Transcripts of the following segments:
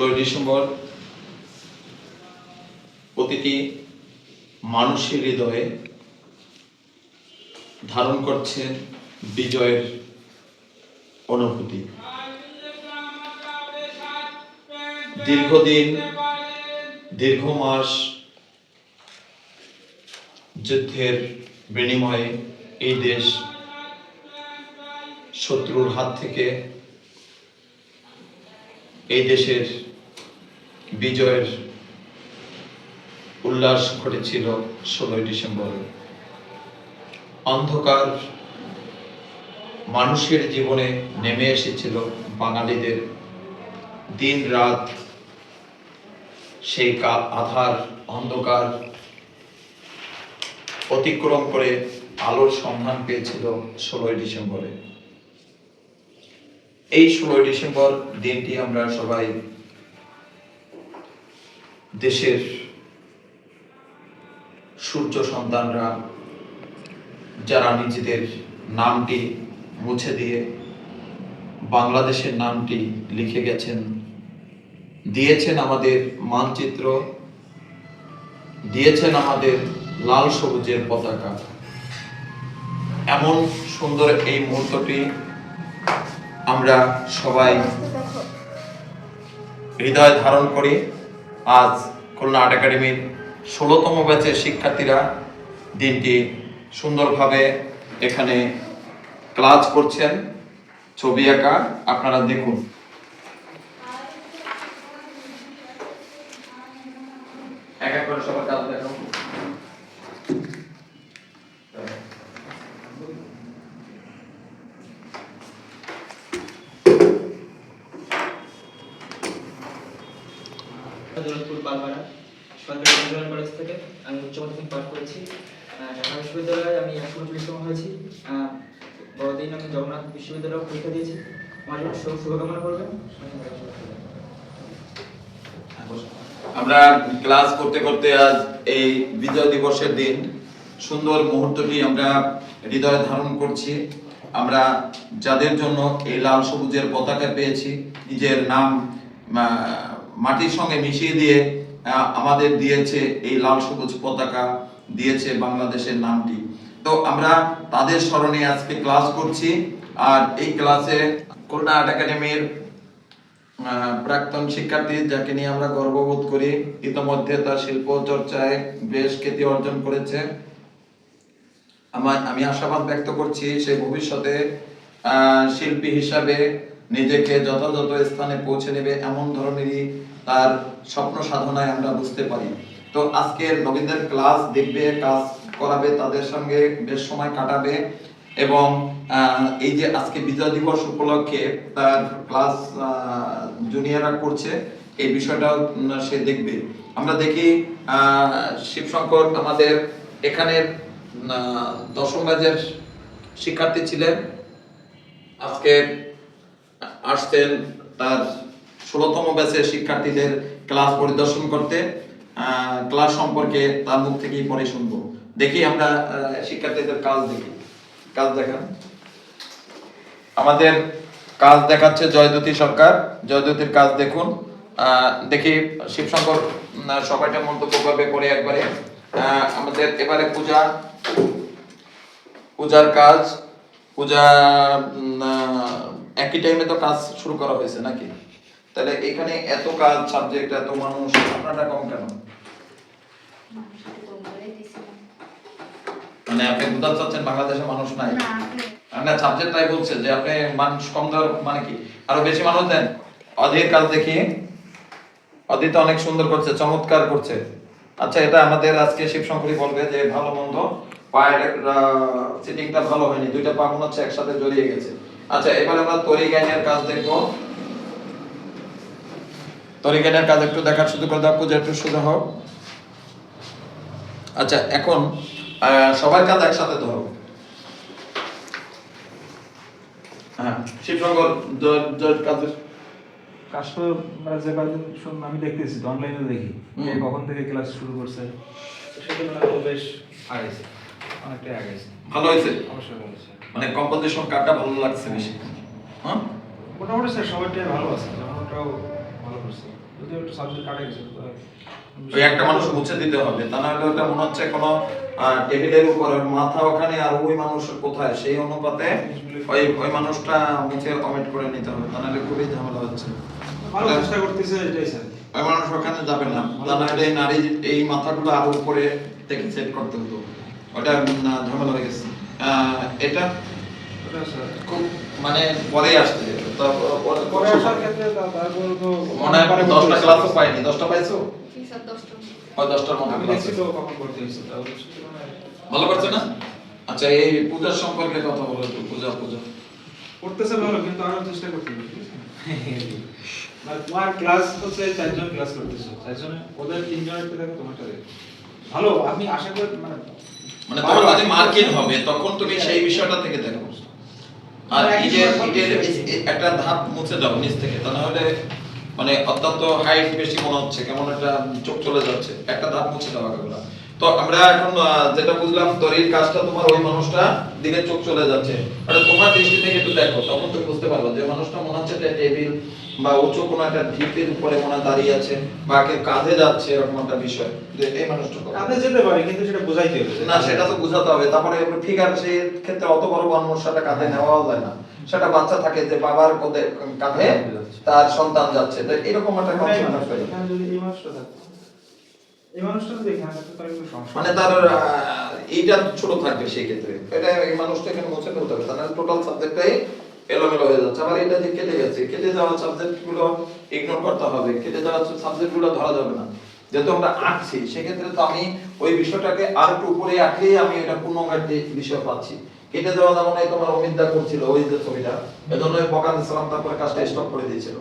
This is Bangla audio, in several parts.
ষোলোই ডিসেম্বর প্রতিটি মানুষের হৃদয়ে ধারণ করছে বিজয়ের অনুভূতি। দীর্ঘদিন, দীর্ঘ মাস যুদ্ধের বিনিময়ে এই দেশ শত্রুর হাত থেকে এই দেশের বিজয়ের উল্লাস ঘটেছিল ষোলোই ডিসেম্বরে। অন্ধকার মানুষের জীবনে নেমে এসেছিল বাঙালিদের। দিন রাত সেই কা- আধার অন্ধকার অতিক্রম করে আলোর সন্ধান পেয়েছিল ষোলোই ডিসেম্বরে। এই ষোলোই ডিসেম্বর দিনটি আমরা সবাই দেশের সূর্য সন্তানরা যারা নিজেদের নামটি মুছে দিয়ে বাংলাদেশের নামটি লিখে গেছেন, দিয়েছেন আমাদের মানচিত্র, দিয়েছেন আমাদের লাল সবুজের পতাকা। এমন সুন্দর এই মুহূর্তটি আমরা সবাই হৃদয় ধারণ করি। আজ খুলনা আর্ট একাডেমির ষোলোতম ব্যাচের শিক্ষার্থীরা দিনটি সুন্দরভাবে এখানে ক্লাস করছেন। ছবি আঁকা আপনারা দেখুন এক এক করে সবার কাজ দেখাও দৌলতপুর পালপাড়া সরকারি ইঞ্জিনিয়ারিং কলেজ থেকে আমি উচ্চ মাধ্যমিক করেছি। ঢাকা বিশ্ববিদ্যালয়ে আমি একশো পুলিশতম হয়েছি। বড়দিন আমি জগন্নাথ বিশ্ববিদ্যালয়ে পরীক্ষা দিয়েছি। আমার জন্য শুভ শুভকামনা করবেন। আমরা ক্লাস করতে করতে আজ এই বিজয় দিবসের দিন সুন্দর মুহূর্তটি আমরা হৃদয়ে ধারণ করছি। আমরা যাদের জন্য এই লাল সবুজের পতাকা পেয়েছি, নিজের নাম মাটির সঙ্গে মিশিয়ে দিয়ে আমাদের দিয়েছে এই লাল সবুজ পতাকা, দিয়েছে বাংলাদেশের নামটি। তো আমরা তাদের স্মরণে আজকে ক্লাস করছি, আর এই ক্লাসে খুলনা আর্ট একাডেমির প্রাক্তন শিক্ষার্থী যাকে নিয়ে আমরা গর্ববোধ করি, ইতোমধ্যে তার শিল্প চর্চায় বেশ খ্যাতি অর্জন করেছে। আমার, আমি আশাবাদ ব্যক্ত করছি সে ভবিষ্যতে শিল্পী হিসাবে নিজেকে যথাযথ স্থানে পৌঁছে নেবে এমন ধরনেরই তার স্বপ্ন সাধনায় আমরা বুঝতে পারি। তো আজকের নবীনদের ক্লাস দেখবে কাজ করাবে তাদের সঙ্গে বেশ সময় কাটাবে এবং এই যে আজকে বিজয় দিবস উপলক্ষে তার ক্লাস জুনিয়ররা করছে এই বিষয়টাও সে দেখবে। আমরা দেখি শিবশঙ্কর আমাদের এখানের আহ, দশম ব্যাচের শিক্ষার্থী ছিলেন। আজকে আসতেন তার ষোলোতম ব্যাচের শিক্ষার্থীদের ক্লাস পরিদর্শন করতে। ক্লাস সম্পর্কে তার মুখ থেকেই পরে শুনব। দেখি আমরা শিক্ষার্থীদের কাজ দেখি। কাজ দেখান। আমাদের কাজ দেখাচ্ছে জয়দ্যুতি সরকার। জয়দ্যুতির কাজ দেখুন। দেখি শিবশঙ্কর সবাইটা মন্তব্য করবে পরে একবারে। আমাদের এবারে পূজা। পূজার কাজ। পূজা একই টাইমে তো কাজ শুরু করা হয়েছে নাকি? তাহলে এখানে এত কাজ সাবজেক্ট এত মানুষ আপনারটা কম কেন? মানে আপনি বুঝতে চাচ্ছেন বাংলাদেশে মানুষ নাই? না সাবজেক্ট তাই বলছে যে আপনি মানুষ কম দেওয়ার মানে কি? আরও বেশি মানুষ দেন। অধীর কাজ দেখি। অদিত অনেক সুন্দর করছে চমৎকার করছে। আচ্ছা এটা আমাদের আজকে শিবশঙ্করী বলবে যে ভালো মন্দ। পায়ের সিটিংটা ভালো হয়নি দুইটা পা মনে হচ্ছে একসাথে জড়িয়ে গেছে। আচ্ছা এবার আমরা তরি জ্ঞানের কাজ দেখব। তরি জ্ঞানের কাজ একটু দেখার শুধু করে দাও পূজা একটু সোজা হোক। আচ্ছা এখন আহ, সবার কাজ একসাথে ধরো। হ্যাঁ শিবশঙ্কর জ- জ- কাজের। কাজটা মানে যে কয়েকদিন শুন- আমি দেখতেছি অনলাইনে দেখি। কখন থেকে ক্লাস শুরু করছে? তো বেশ আগেছে অনেকটাই আগেছে ভালো হয়েছে? অবশ্যই বলেছে মানে কম্পোজিশন কার্ডটা ভালো লাগছে বেশি। হ্যাঁ? মোটামুটি স্যার সবারটাই ভালো আছে যেমনটাও ভালো করছে। যদিও একটু সাবজেক্ট কাটা গেছে ওই একটা মানুষ মুছে দিতে হবে তা নাহলে ওটা মনে হচ্ছে কোনো টেবিলের উপরে মাথা ওখানে আর ওই মানুষ কোথায়? সেই অনুপাতে ওই ওই মানুষটা মুছে কমেন্ট করে নিতে হবে তা নাহলে খুবই ঝামেলা হচ্ছে। ভালো চেষ্টা করতেছে এটাই স্যার। ওই মানুষ ওখানে যাবে না তা নাহলে এই নারী এই মাথাগুলো আরও উপরে থেকে সেট করতে হতো। ওটা ঝামেলা হয়ে গেছে। এটা খুব মানে পরে আসছে পরে- পরে আসার ক্ষেত্রে তা- তারপরে তো মনে হয় দশটা ক্লাসও পাইনি। দশটা পাইছো? দশটার মানে ভালো করছে না? আচ্ছা এই পূজার সম্পর্কে কথা বলো একটু পূজা পূজা। করতেছে ভালো কিন্তু আরও চেষ্টা করতে হবে? মানে তোমার ক্লাস হচ্ছে চারজন ক্লাস করতেছো চারজনে ওদের তিনজনের দেখো তোমারটা ভালো আমি আশা করি মানে মানে তখন যদি মার্কিন হবে তখন তুমি সেই বিষয়টা থেকে দেখো। আর এই ইটের ইটের একটা ধাপ মুছে দাও নিচ থেকে তা না হলে মানে অত্যন্ত হাইট বেশি মনে হচ্ছে কেমন একটা চোখ চলে যাচ্ছে। একটা ধাপ মুছে দাও আগেগুলা তো আমরা এখন যেটা বুঝলাম তরির কাজটা তোমার ওই মানুষটা দিকে চোখ চলে যাচ্ছে। এটা তোমার দৃষ্টি থেকে একটু দেখো তখন তুমি বুঝতে পারবে যে মানুষটা মনে হচ্ছে একটা টেবিল বা উঁচু কোনো একটা ঢিপের উপরে মনে দাঁড়িয়ে আছে বা কেউ কাঁধে যাচ্ছে এরকম একটা বিষয়। যে এই মানুষটা কাঁধে যেতে পারে কিন্তু সেটা বোঝাইতে হবে। না সেটা তো বুঝাতে হবে। তারপরে ফিগার সেই ক্ষেত্রে অত বড় মানুষটা কাঁধে নেওয়াও যায় না। সেটা বাচ্চা থাকে যে বাবার কাঁধে তার সন্তান যাচ্ছে। তো এরকম একটা কনসেপ্ট যদি এই মানুষটা থাকতো এই মানুষটা যদি এখানে থাকতো তাহলে একটু সমস্যা মানে তার এইটা ছোট থাকবে সেই ক্ষেত্রে এটা এই মানুষটা এখানে মুছে ফেলতে হবে তাহলে টোটাল সাবজেক্টটাই এলোমেলো হয়ে যাচ্ছে। আবার এটা যে কেটে গেছে কেটে যাওয়া সাবজেক্টগুলো ইগনোর করতে হবে। কেটে যাওয়া সাবজেক্টগুলো ধরা যাবে না। যেহেতু আমরা আঁকছি সেক্ষেত্রে তো আমি ওই বিষয়টাকে আর একটু উপরে আঁকলেই আমি এটা পূর্ণঘাটে বিষয় পাচ্ছি। কেটে যাওয়া যেমন তোমার অমিতদা করছিল ওই যে ছবিটা এজন্য বকান ইসলাম তারপরে কাজটা স্টপ করে দিয়েছিল।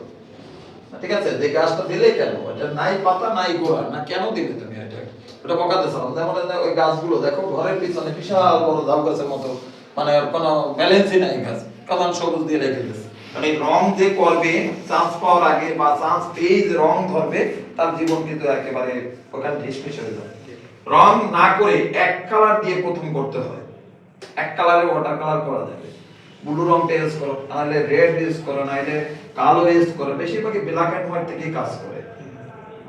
ঠিক আছে, যে গাছটা দিলে কেন? এটা নাই পাতা, নাই গোড়া। না কেন দিলে তুমি এটা? ওটা বকাতে সালাম যেমন ওই গাছগুলো, দেখো ঘরের পিছনে বিশাল বড় ধাপ গাছের মতো। মানে কোনো ব্যালেন্সই নাই গাছ। কারণ সবুজ দিয়ে রেখে দিয়েছে মানে রং যে করবে চান্স পাওয়ার আগে বা চান্স রং ধরবে, তার জীবন কিন্তু একেবারে ওখানে ঢিসমিস হয়ে যাবে। রং না করে এক কালার দিয়ে প্রথম করতে হয়। এক কালারে ওয়াটার কালার করা যাবে। ব্লু রংটা ইউজ করো নাহলে রেড ইউজ করো নাহলে কালো ইউজ করো। বেশিরভাগই ব্ল্যাক এন্ড হোয়াইট থেকেই কাজ করে।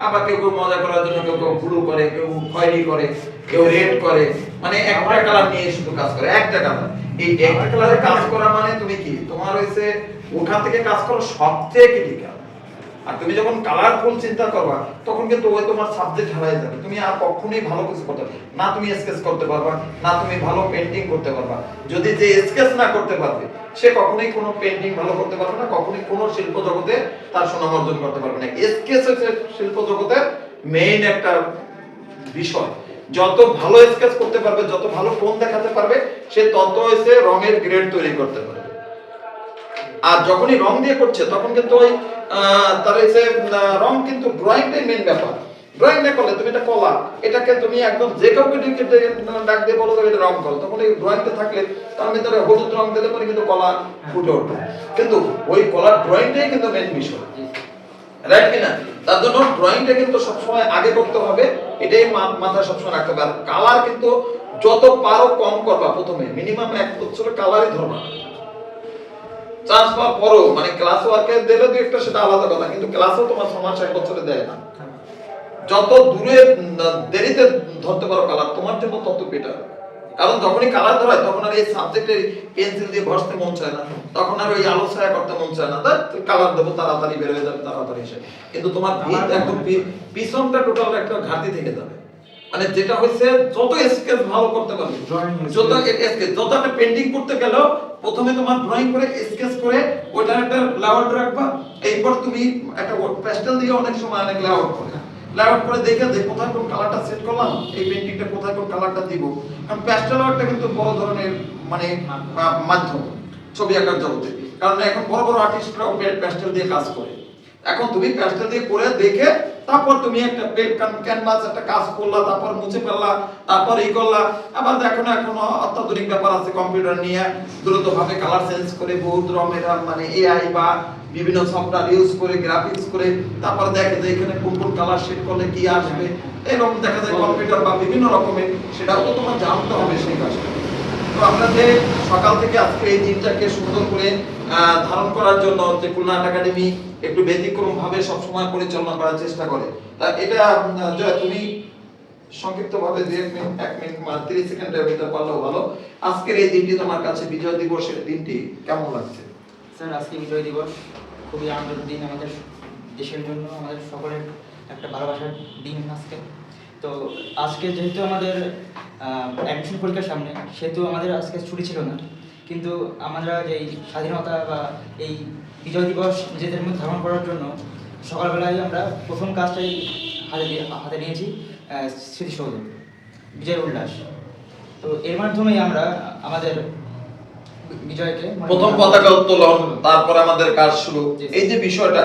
আবার কেউ কেউ মজা করার জন্য কেউ কেউ ব্লু করে, কেউ খয়েরি করে, কেউ রেড করে। মানে একটা কালার নিয়ে শুধু কাজ করে, একটা কালার এই একটা কালারে কাজ করা মানে তুমি কি? তোমার হয়েছে ওখান থেকে কাজ করো সবচেয়ে ক্রিটিক্যাল আর তুমি যখন কালারফুল চিন্তা করবা, তখন কিন্তু ওই তোমার সাবজেক্ট হারাই যাবে। তুমি আর কখনোই ভালো কিছু করতে না। তুমি স্কেচ করতে পারবা, না তুমি ভালো পেন্টিং করতে পারবা। যদি যে স্কেচ না করতে পারবে, সে কখনোই কোনো পেন্টিং ভালো করতে পারবে না, কখনোই কোনো শিল্প জগতে তার সুনাম অর্জন করতে পারবে না। স্কেচ হচ্ছে শিল্প জগতের মেইন একটা বিষয়। যত ভালো স্কেচ করতে পারবে, যত ভালো টোন দেখাতে পারবে, সে তত এসে রঙের গ্রেড তৈরি করতে পারবে। আর যখনই রং দিয়ে করছে তখন কিন্তু ওই তার আহ, রং কিন্তু ড্রয়িংটাই মেন ব্যাপার। ড্রয়িং না করলে তুমি এটা কলা এটাকে তুমি একদম যে কাউকে ডেকে দিয়ে বলো যে এটা রং করো তখন এই ড্রয়িংটা থাকলে তার ভিতরে হলুদ রং দিলে পরে কিন্তু কলা ফুটে উঠবে কিন্তু ওই কলার ড্রয়িংটাই কিন্তু মেন বিষয়। রাইট কিনা? তার জন্য ড্রয়িংটা কিন্তু সবসময় আগে করতে হবে এটাই মাথায় সবসময় রাখতে হবে। আর কালার কিন্তু যত পারো কম করবা প্রথমে। মিনিমাম এক বছরের কালারই ধরবা। চান্স পাওয়ার পরও মানে ক্লাস ওয়ার্কে দিলে দুই একটা সেটা আলাদা কথা কিন্তু ক্লাসও তোমার বছরে দেয় না। যত দূরে দেরিতে ধরতে পারো কালার তোমার জন্য তত বেটার কারণ যখনই কালার ধরায় তখন আর এই সাবজেক্টের পেন্সিল দিয়ে ঘষতে মন চায় না। তখন আর ওই আলো ছায়া করতে মন চায় না। কালার দেবো তাড়াতাড়ি বের হয়ে যাবে তাড়াতাড়ি এসে। কিন্তু তোমার একদম পিছনটা টোটাল একটা ঘাটতি থেকে যাবে। মানে যেটা হচ্ছে যত স্কেচ ভালো করতে পারবে যত স্কেচ যত একটা পেন্টিং করতে গেলেও প্রথমে তোমার ড্রয়িং করে স্কেচ করে ওইটা একটা লেআউট রাখবা। এরপর তুমি একটা প্যাস্টেল দিয়ে অনেক সময় অনেক লেআউট করে। লেআউট করে দেখে যে কোথায় কোন কালারটা সেট করলাম এই পেন্টিংটা কোথায় কোন কালারটা দিব। কারণ প্যাস্টেল আর্টটা কিন্তু বড় ধরনের মানে মাধ্যম ছবি আঁকার জগতে। কারণ এখন বড় বড় আর্টিস্টরাও প্যাস্টেল দিয়ে কাজ করে। এখন তুমি প্যাস্টেল দিয়ে করে দেখে তারপর তুমি একটা ক্যানভাস একটা কাজ করলা তারপর মুছে ফেললা তারপর এই করলা। আবার দেখো না এখন অত্যাধুনিক ব্যাপার আছে কম্পিউটার নিয়ে। দ্রুত ভাবে কালার চেঞ্জ করে বহুত আহ, মানে এআই বা বিভিন্ন সফটওয়্যার ইউজ করে গ্রাফিক্স করে তারপর দেখে যে এখানে কোন কোন কালার সেট করলে কি আসবে। এরকম দেখা যায় কম্পিউটার বা বিভিন্ন রকমের সেটাও তো তোমার জানতে হবে সেই কাজটা। আমরা সকাল থেকে আজকে এই দিনটাকে সুন্দর করে ধারণ করার জন্য যে খুলনা একাডেমি একটু ব্যতিক্রম ভাবে সবসময় পরিচালনা করার চেষ্টা করে। তা এটা জয়, তুমি সংক্ষিপ্ত ভাবে দুই এক মিনিট এক মিনিট মানে তিরিশ সেকেন্ডের ভিতরে পারলেও ভালো। আজকের এই দিনটি তোমার কাছে বিজয় দিবসের দিনটি কেমন লাগছে? স্যার, আজকে বিজয় দিবস খুবই আনন্দের দিন আমাদের দেশের জন্য, আমাদের সকলের একটা ভালোবাসার দিন আজকে। তো আজকে যেহেতু আমাদের অ্যাডমিশন পরীক্ষার সামনে সেহেতু আমাদের আজকে ছুটি ছিল না। কিন্তু আমরা যে স্বাধীনতা বা এই বিজয় দিবস নিজেদের মধ্যে ধারণ করার জন্য সকালবেলায় আমরা প্রথম কাজটাই হাতে হাতে নিয়েছি স্মৃতিসৌধ বিজয় উল্লাস। তো এর মাধ্যমেই আমরা আমাদের বিজয়কে প্রথম পতাকা উত্তোলন তারপর আমাদের কাজ শুরু। এই যে বিষয়টা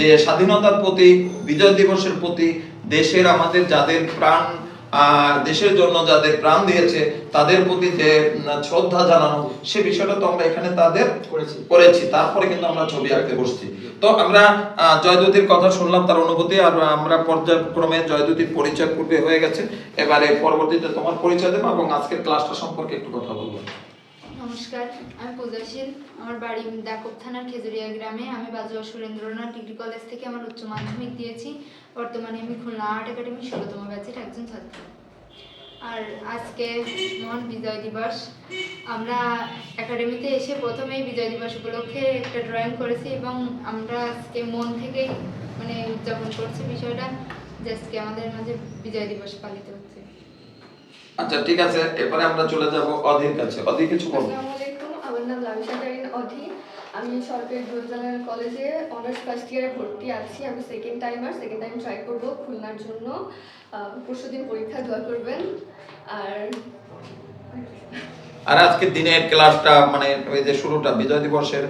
যে স্বাধীনতার প্রতি বিজয় দিবসের প্রতি দেশের আমাদের যাদের প্রাণ দেশের জন্য যাদের প্রাণ দিয়েছে তাদের প্রতি যে শ্রদ্ধা জানানো সে বিষয়টা তো আমরা এখানে তাদের করেছি। তারপরে কিন্তু আমরা ছবি আঁকতে বসছি। তো আমরা আহ, জয়দ্যুতির কথা শুনলাম তার অনুভূতি আর আমরা পর্যায়ক্রমে জয়দ্যুতির পরিচয় পূর্বে হয়ে গেছে। এবারে পরবর্তীতে তোমার পরিচয় দেবো এবং আজকের ক্লাসটা সম্পর্কে একটু কথা বলব। নমস্কার, আমি পূজাশীল আমার বাড়ি দাকব থানার খেজুরিয়া গ্রামে। আমি বাজুয়া সুরেন্দ্রনাথ ডিগ্রি কলেজ থেকে আমার উচ্চ মাধ্যমিক দিয়েছি। বর্তমানে আমি খুলনা আর্ট একাডেমির ষোলোতম ব্যাচের একজন ছাত্র। আর আজকে মহান বিজয় দিবস। আমরা একাডেমিতে এসে প্রথমেই বিজয় দিবস উপলক্ষে একটা ড্রয়িং করেছি এবং আমরা আজকে মন থেকেই মানে উদযাপন করছি বিষয়টা যে আজকে আমাদের মাঝে বিজয় দিবস পালিত আচ্ছা ঠিক আছে এবারে আমরা চলে যাব অধীর কাছে। অধীর কিছু আলাইকুম আমার নাম লামিশা কারিন অধি। আমি সরকারি জেনারেল কলেজে অনার্স ফার্স্ট ইয়ারে ভর্তি আছি। আমি second timer second time try করব খুলনার জন্য। পরশু দিন পরীক্ষা দোয়া করবেন। আর আর আজকের দিনের ক্লাসটা মানে ওই যে শুরুটা বিজয় দিবসের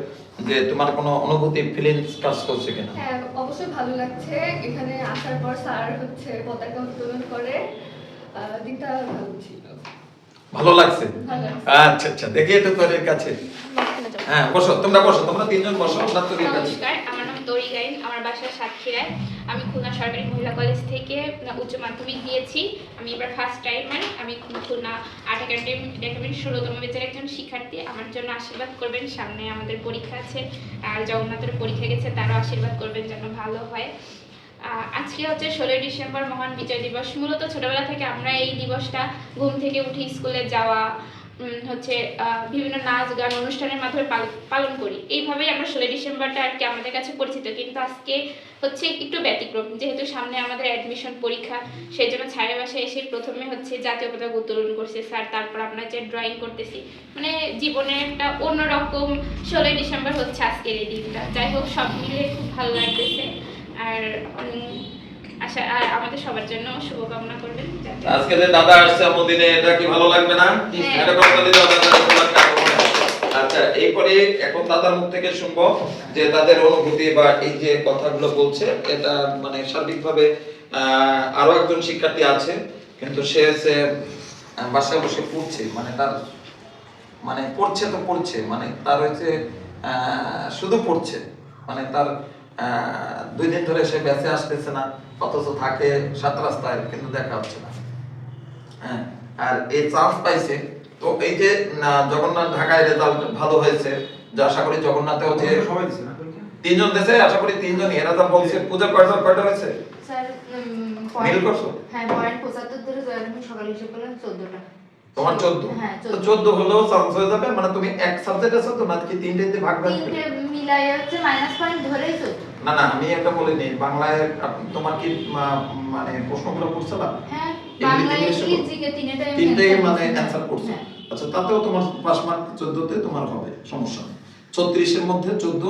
যে তোমার কোনো অনুভূতি ফিলিংস কাজ করছে কিনা? হ্যাঁ অবশ্যই ভালো লাগছে। এখানে আসার পর স্যার হচ্ছে পতাকা উত্তোলন করে। ভালো ছিল। ভালো লাগছে? আচ্ছা আচ্ছা দেখি একটু তোর কাছে। হ্যাঁ বসো তোমরা বসো তোমরা তিনজন বসো আমরা তোর কাছে। নমস্কার আমার নাম তরি গাইন আমার বাসা সাতক্ষীরায় আমি খুলনা সরকারি মহিলা কলেজ থেকে উচ্চ মাধ্যমিক দিয়েছি। আমি এবার ফার্স্ট টাইমার আমি খুলনা আর্ট একাডেমি একাডেমির ষোলোতম বেচের একজন শিক্ষার্থী। আমার জন্য আশীর্বাদ করবেন সামনে আমাদের পরীক্ষা আছে আর জগন্নাথের পরীক্ষা গেছে তারও আশীর্বাদ করবেন যেন ভালো হয়। আজকে হচ্ছে ষোলোই ডিসেম্বর মহান বিজয় দিবস। মূলত ছোটবেলা থেকে আমরা এই দিবসটা ঘুম থেকে উঠে স্কুলে যাওয়া হচ্ছে বিভিন্ন নাচ গান অনুষ্ঠানের মাধ্যমে পালন করি। এইভাবেই আমরা ষোলোই ডিসেম্বরটা আর কি আমাদের কাছে পরিচিত। কিন্তু আজকে হচ্ছে একটু ব্যতিক্রম। যেহেতু সামনে আমাদের অ্যাডমিশন পরীক্ষা, সেই জন্য ছাড়ের বাসায় এসে প্রথমে হচ্ছে জাতীয় পতাকা উত্তোলন করছে স্যার তারপর আমরা যে ড্রয়িং করতেছি। মানে জীবনের একটা অন্যরকম ষোলোই ডিসেম্বর হচ্ছে আজকের এই দিনটা। যাই হোক, সব মিলে খুব ভালো লাগতেছে। আর আশা আর আমাদের সবার জন্য শুভকামনা করবেন আজকে যে দাদা আসছে আমদিনে এটা কি ভালো লাগবে না হ্যাঁ। এটা? আচ্ছা এরপরে এখন দাদার মুখ থেকে শুনব যে তাদের অনুভূতি বা এই যে কথাগুলো বলছে এটা মানে সার্বিকভাবে আরও একজন শিক্ষার্থী আছে কিন্তু সে আহ, বাসায় বসে পড়ছে মানে তার মানে পড়ছে তো পড়ছে মানে তার হচ্ছে শুধু পড়ছে মানে তার দুই দিন ধরে সে বেঁচে আসতেছে না অথচ থাকে সাত রাস্তায় কিন্তু দেখা হচ্ছে না। হ্যাঁ আর এই চান্স পাইছে। তো এই যে জগন্নাথ ঢাকায় রেজাল্ট ভালো হয়েছে যে আশা করি জগন্নাথেও যে তিনজন দেশে আশা করি তিনজনই। এরা তো বলছে পূজা কয়টা কয়টা হয়েছে? স্যার মিল করছ হ্যাঁ পয়েন্ট পঁচাত্তর ধরে জয়লক্ষ্মী সকালে হিসেব করলাম চোদ্দটা। তোমার চোদ্দ। হ্যাঁ তো চোদ্দ চোদ্দ হলেও চান্স হয়ে যাবে মানে তুমি এক সাবজেক্ট আছে তো নাকি তিনটেতে ভাগ ভাগ তিনটে মিলাই হচ্ছে মাইনাস পয়েন্ট ধরেই না না আমি একটা বলিনি বাংলায় তোমার কি মানে প্রশ্নগুলো করছিলাম হ্যাঁ বাংলা বল। তিনটাই আমি মানে। অ্যান্সার করছ। হ্যাঁ। আচ্ছা তাতেও তোমার পাস মার্ক চোদ্দতে তোমার হবে সমস্যা নেই। ছত্রিশের মধ্যে চোদ্দ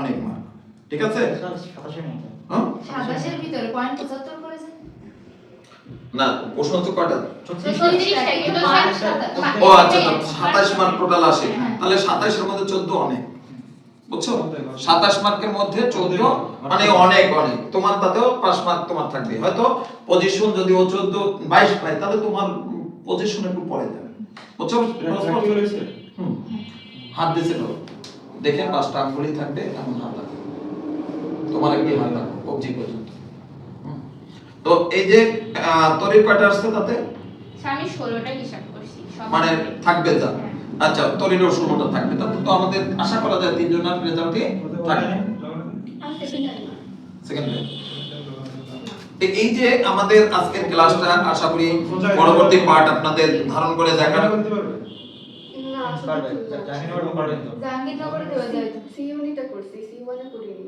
অনেক মার্ক ঠিক আছে? সাতাশের মতো হ্যাঁ? সাতাশের ভিতরে পয়েন্ট পঁচাত্তর করেছে না প্রশ্ন হচ্ছে কয়টা। ও আচ্ছা সাতাশ মার্ক টোটাল আসে। হ্যাঁ। তাহলে সাতাশের মধ্যে চোদ্দ অনেক। বুঝছ। সাতাশ মার্কের মধ্যে চোদ্দ মানে অনেক অনেক। তোমার তাতেও পাঁচ মার্ক তোমার থাকবে। হয়তো পজিশন যদি ও চোদ্দ বাইশ পায় তাহলে তোমার পজিশন একটু পরে যাবে। বুঝছ। হাত দিছে তো। দেখে পাঁচটা আঙ্গুলি থাকবে এমন হাত তোমার একটি হাত রাখো কবজি পর্যন্ত। তো এই যে তরির কয়টা আসছে তাতে? আমি ষোলোটা হিসাব করছি মানে থাকবে যা। হ্যাঁ। আচ্ছা তরিরও ষোলোটা থাকবে? তাতে তো আমাদের আশা করা যায় তিনজনের রেজাল্টই থাকবে। আমি সেকেন্ড এই যে আমাদের আজকের ক্লাসটা আশা করি পরবর্তী পার্ট আপনাদের ধারণ করে দেখার জাহাঙ্গীরনগর দেওয়া যায়। সি ইউনিটটা করছি সি ওয়ানে করিনি।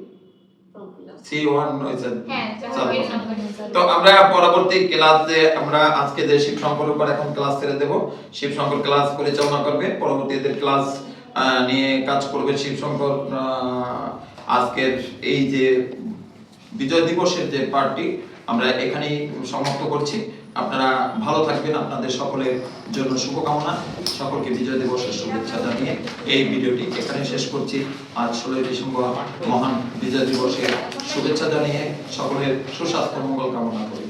তো আমরা পরবর্তী ক্লাসে আমরা আজকে যে শিব শঙ্কর উপর এখন ক্লাস ছেড়ে দেব শিব শঙ্কর ক্লাস পরিচালনা করবে। পরবর্তীতে ক্লাস নিয়ে কাজ করবে শিব শঙ্কর আজকের এই যে বিজয় দিবসের যে পার্টি আমরা এখানেই সমাপ্ত করছি। আপনারা ভালো থাকবেন। আপনাদের সকলের জন্য শুভকামনা। সকলকে বিজয় দিবসের শুভেচ্ছা জানিয়ে এই ভিডিওটি এখানে শেষ করছি। আজ ষোলোই ডিসেম্বর, মহান বিজয় দিবসের শুভেচ্ছা জানিয়ে সকলের সুস্বাস্থ্য মঙ্গল কামনা করি।